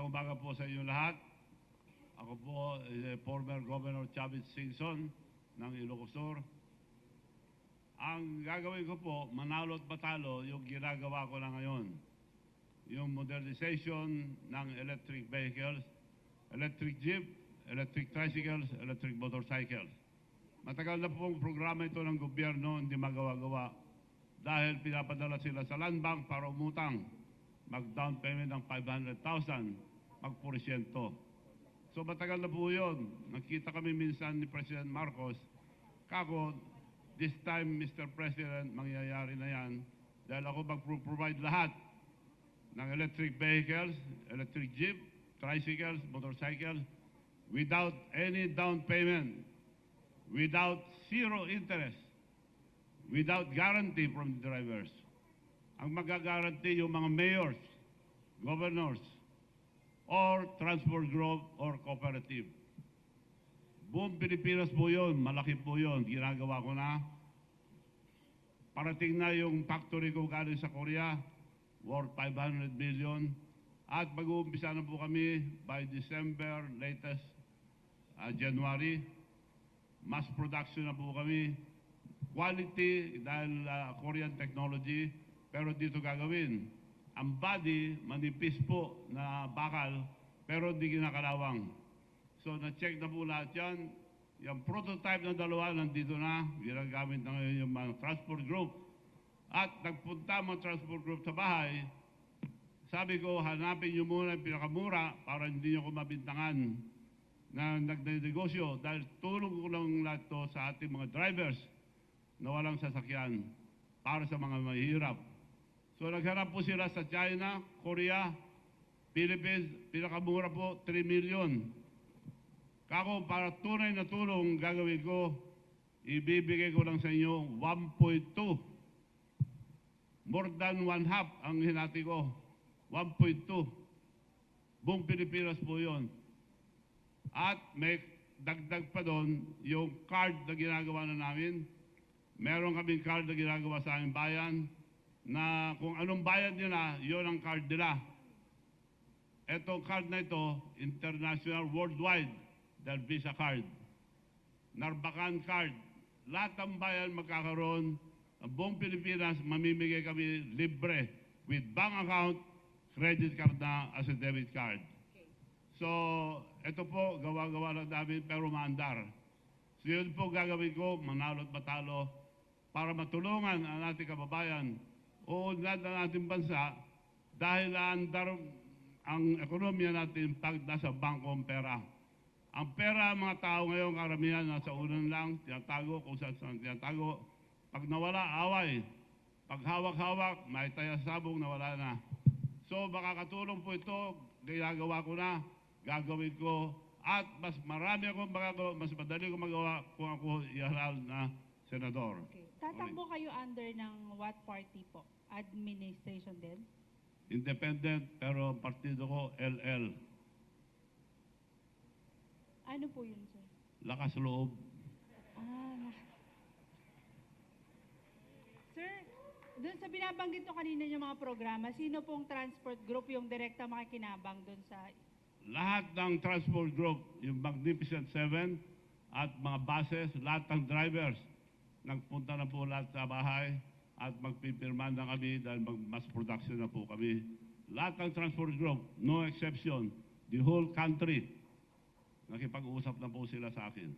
Magandang umaga po sa inyo lahat. Ako po eh, former Governor Chavez Singson ng Ilocos Sur. Ang gagawin ko po, manalo at matalo, yung ginagawa ko na ngayon. Yung modernization ng electric vehicles, electric jeep, electric tricycles, electric motorcycles. Matagal na pong programa ito ng gobyerno, hindi magawa-gawa. Dahil pinapadala sila sa land bank para umutang. Mag-down payment ng 500,000, mag-porsyento. So matagal na po yun. Nakita kami minsan ni President Marcos. Kako, this time, Mr. President, mangyayari na yan. Dahil ako mag-provide lahat ng electric vehicles, electric jeep, tricycles, motorcycles, without any down payment, without zero interest, without guarantee from the drivers. Ang magagaranti yung mga mayors, governors, or transport group or cooperative. Buong Pilipinas po yun, malaki po yun, ginagawa ko na. Parating na yung factory ko galing sa Korea, worth 500 million. At mag-uumpisa na po kami by December, latest uh, January. Mass production na po kami. Quality dahil uh, Korean technology, pero dito gagawin. Ang body, manipis po na bakal, pero hindi kinakalawang. So na-check na po lahat yan. Yung prototype ng dalawa nandito na, ginagamit na ngayon yung mga transport group. At nagpunta mga transport group sa bahay, sabi ko, hanapin niyo muna yung pinakamura para hindi niyo ko mabintangan na nagdinegosyo dahil tulong ko lang lahat sa ating mga drivers na walang sasakyan para sa mga mahihirap. So nagharap po sila sa China, Korea, Philippines, pinakamura po 3 million. Kako para tunay na tulong gagawin ko, ibibigay ko lang sa inyo 1.2. More than one half ang hinati ko. 1.2. Buong Pilipinas po yon. At may dagdag pa doon yung card na ginagawa na namin. Meron kaming card na ginagawa sa aming bayan na kung anong bayad nila, yon ang card nila. Itong card na ito, international, worldwide, dahil Visa card. Narbacan card. Lahat ng bayan magkakaroon, ang buong Pilipinas, mamimigay kami libre with bank account, credit card na as a debit card. So, ito po, gawa-gawa lang namin pero maandar. So yun po gagawin ko, manalo at matalo, para matulungan ang ating kababayan o lahat ng ating bansa dahil andar ang ekonomiya natin pag nasa bangko ang pera. Ang pera, mga tao ngayon, karamihan, nasa unan lang, tinatago kung saan saan tinatago. Pag nawala, away. Pag hawak-hawak, may taya sabong, nawala na. So, makakatulong po ito, ginagawa ko na, gagawin ko, at mas marami akong magagawa, mas madali ko magawa kung ako ihalal na senador. Okay. Tatakbo kayo under ng what party po? Administration din? Independent, pero ang partido ko, LL. Ano po yun, sir? Lakas loob. Ah. Sir, doon sa binabanggit nyo kanina yung mga programa, sino pong transport group yung direkta makikinabang doon sa... lahat ng transport group, yung Magnificent Seven at mga buses, lahat ng drivers, nagpunta na po lahat sa bahay at magpipirma na kami dahil mag mass production na po kami. Lahat ng transport group, no exception, the whole country, nakipag-usap na po sila sa akin.